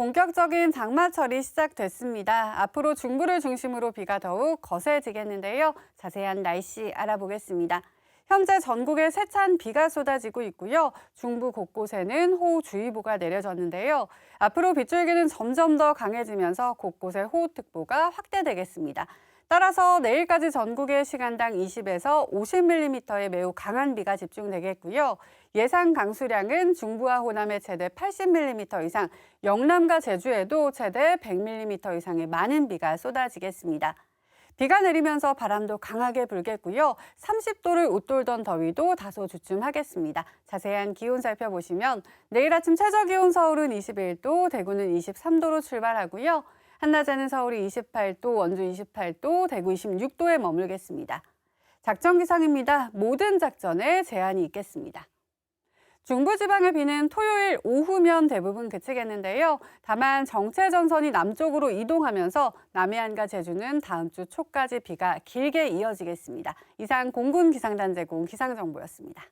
본격적인 장마철이 시작됐습니다. 앞으로 중부를 중심으로 비가 더욱 거세지겠는데요. 자세한 날씨 알아보겠습니다. 현재 전국에 세찬 비가 쏟아지고 있고요. 중부 곳곳에는 호우주의보가 내려졌는데요. 앞으로 빗줄기는 점점 더 강해지면서 곳곳에 호우특보가 확대되겠습니다. 따라서 내일까지 전국에 시간당 20에서 50mm의 매우 강한 비가 집중되겠고요. 예상 강수량은 중부와 호남에 최대 80mm 이상, 영남과 제주에도 최대 100mm 이상의 많은 비가 쏟아지겠습니다. 비가 내리면서 바람도 강하게 불겠고요. 30도를 웃돌던 더위도 다소 주춤하겠습니다. 자세한 기온 살펴보시면 내일 아침 최저 기온 서울은 21도, 대구는 23도로 출발하고요. 한낮에는 서울이 28도, 원주 28도, 대구 26도에 머물겠습니다. 작전 기상입니다. 모든 작전에 제한이 있겠습니다. 중부지방의 비는 토요일 오후면 대부분 그치겠는데요. 다만 정체 전선이 남쪽으로 이동하면서 남해안과 제주는 다음 주 초까지 비가 길게 이어지겠습니다. 이상 공군 기상단 제공 기상정보였습니다.